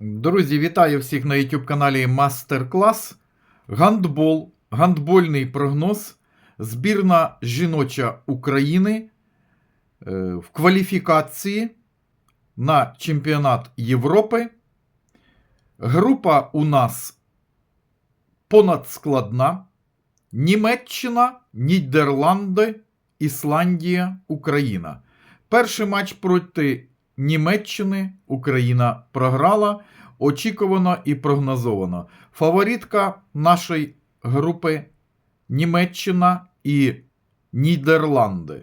Друзі, вітаю всіх на YouTube каналі Мастер Клас. Гандбол, гандбольний прогноз. Збірна жіноча України е, в кваліфікації на чемпіонат Європи. Група у нас понадскладна. Німеччина, Нідерланди, Ісландія, Україна. Перший матч проти Німеччини Україна програла. Очікувано і прогнозовано. Фаворитка нашої групи Німеччина і Нідерланди.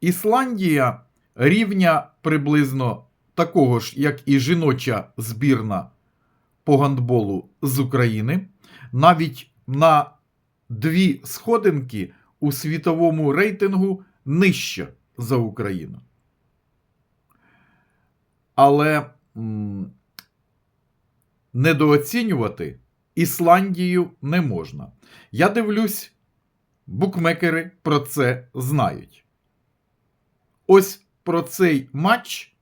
Ісландія рівня приблизно такого ж, як і жіноча збірна по гандболу з України. Навіть на дві сходинки у світовому рейтингу нижче за Україну. Але м, недооцінювати Ісландію не можна. Я дивлюсь, букмекери про це знають. Ось про цей матч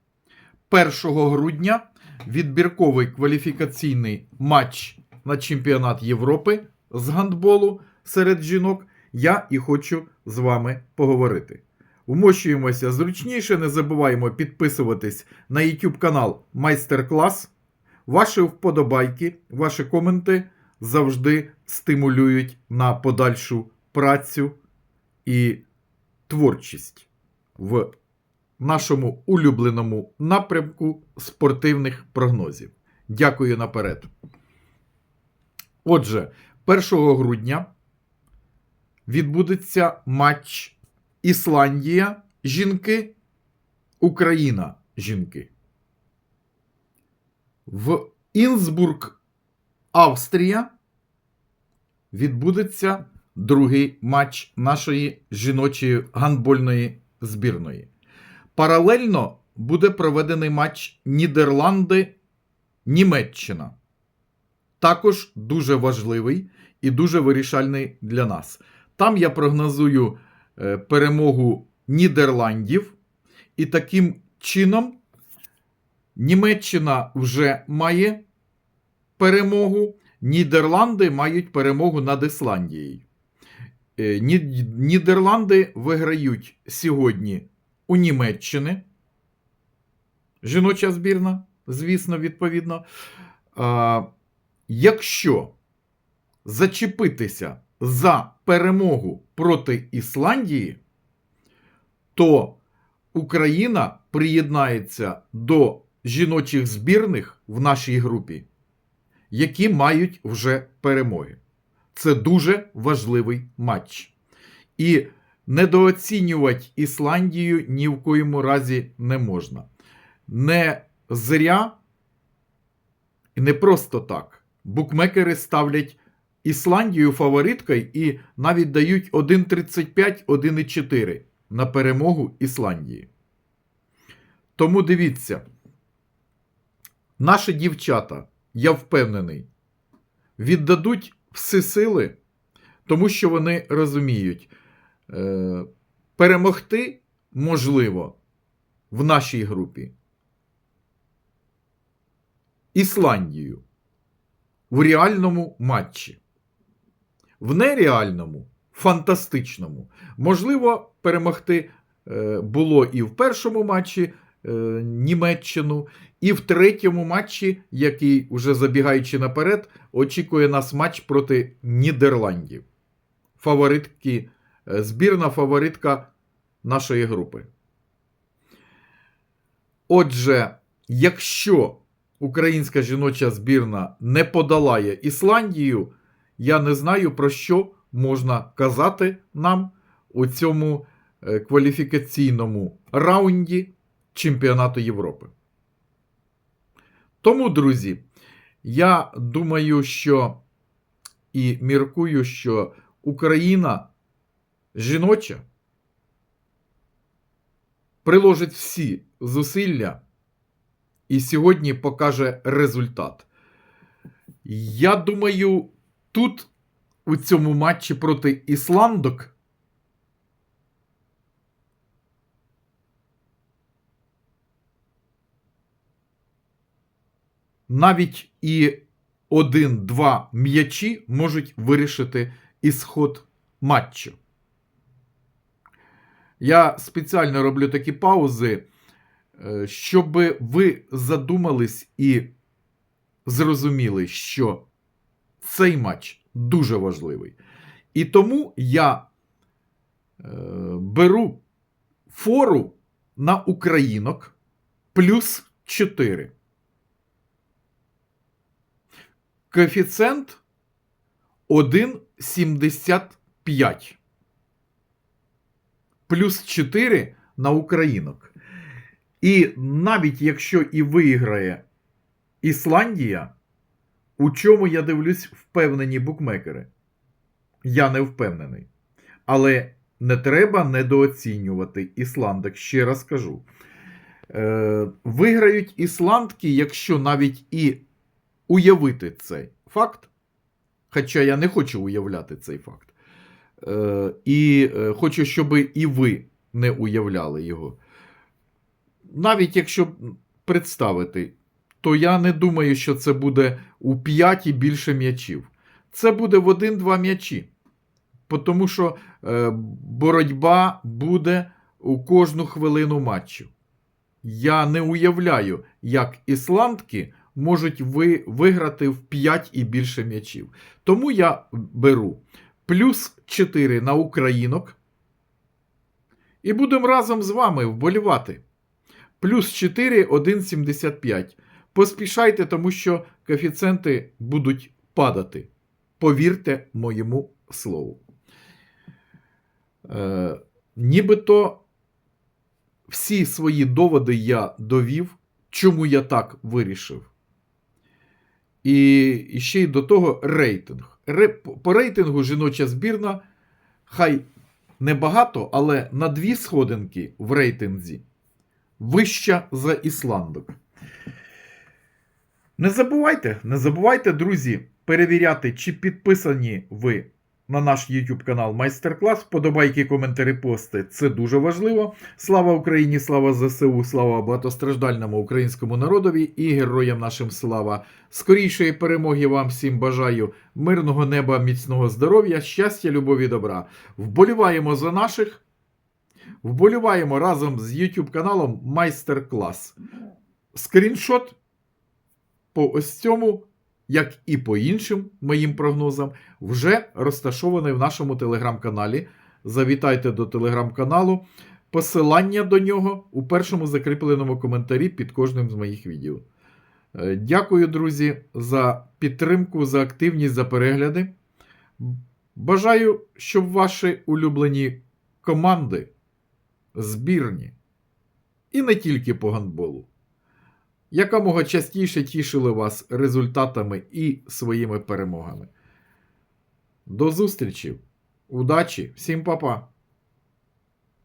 1 грудня відбірковий кваліфікаційний матч на чемпіонат Європи з гандболу серед жінок. Я і хочу з вами поговорити. Вмощуємося зручніше, не забуваємо підписуватись на YouTube канал Майстер-клас. Ваші вподобайки, ваші коменти завжди стимулюють на подальшу працю і творчість в нашому улюбленому напрямку спортивних прогнозів. Дякую наперед. Отже, 1 грудня відбудеться матч Ісландія жінки, Україна жінки. В Інсбург, Австрія відбудеться другий матч нашої жіночої гандбольної збірної. Паралельно буде проведений матч Нідерланди-Німеччина. Також дуже важливий і дуже вирішальний для нас. Там я прогнозую перемогу Нідерландів, і таким чином Німеччина вже має перемогу, Нідерланди мають перемогу над Ісландією. Е, Нідерланди виграють сьогодні у Німеччини. Жіноча збірна, звісно, відповідно. Якщо зачепитися за перемогу проти Ісландії, то Україна приєднається до жіночих збірних в нашій групі, які мають вже перемоги. Це дуже важливий матч. І недооцінювати Ісландію ні в коєму разі не можна. Не зря і не просто так. Букмекери ставлять Ісландію фавориткою і навіть дають 1,35, 1,4 на перемогу Ісландії. Тому дивіться, наші дівчата, я впевнений, віддадуть всі сили, тому що вони розуміють, е, перемогти можливо в нашій групі Ісландію в реальному матчі. В нереальному, фантастичному. Можливо, перемогти е, було і в першому матчі е, Німеччину, і в третьому матчі, який, уже забігаючи наперед, очікує нас матч проти Нідерландів. Фаворитки, е, збірна фаворитка нашої групи. Отже, якщо українська жіноча збірна не подолає Ісландію, я не знаю, про що можна казати нам у цьому е, кваліфікаційному раунді Чемпіонату Європи. Тому, друзі, я думаю, що і міркую, що Україна жіноча приложить всі зусилля і сьогодні покаже результат. Я думаю, тут у цьому матчі проти Ісландок навіть і один-два м'ячі можуть вирішити ісход матчу. Я спеціально роблю такі паузи, е, щоб ви задумались і зрозуміли, що цей матч дуже важливий. І тому я е, беру фору на українок плюс 4. Коефіцієнт 1,75. Плюс 4 на українок. І навіть якщо і виграє Ісландія, у чому я дивлюсь впевнені букмекери? Я не впевнений. Але не треба недооцінювати ісландок, ще раз кажу. Е, виграють ісландки, якщо навіть і уявити цей факт. Хоча я не хочу уявляти цей факт. Е, і е, хочу, щоб і ви не уявляли його. Навіть якщо представити, то я не думаю, що це буде у 5 і більше м'ячів. Це буде в 1-2 м'ячі. Тому що е, боротьба буде у кожну хвилину матчу. Я не уявляю, як ісландки можуть ви, виграти в 5 і більше м'ячів. Тому я беру плюс 4 на українок. І будемо разом з вами вболівати. Плюс 4, 1,75. Поспішайте, тому що коефіцієнти будуть падати. Повірте моєму слову. Е, нібито всі свої доводи я довів, чому я так вирішив. І, ще й до того рейтинг. По рейтингу жіноча збірна, хай небагато, але на дві сходинки в рейтинзі вища за Ісландок. Не забувайте, не забувайте, друзі, перевіряти, чи підписані ви на наш YouTube канал Майстер-клас. Вподобайки, коментарі, пости. Це дуже важливо. Слава Україні, слава ЗСУ, слава багатостраждальному українському народові і героям нашим слава. Скорішої перемоги вам всім бажаю, мирного неба, міцного здоров'я, щастя, любові, добра. Вболіваємо за наших. Вболіваємо разом з YouTube каналом Майстер-клас. Скріншот по ось цьому, як і по іншим моїм прогнозам, вже розташований в нашому телеграм-каналі. Завітайте до телеграм-каналу. Посилання до нього у першому закріпленому коментарі під кожним з моїх відео. Е, Дякую, друзі, за підтримку, за активність, за перегляди. Бажаю, щоб ваші улюблені команди, збірні, і не тільки по гандболу, якомога частіше тішили вас результатами і своїми перемогами. До зустрічі, удачі, всім па-па!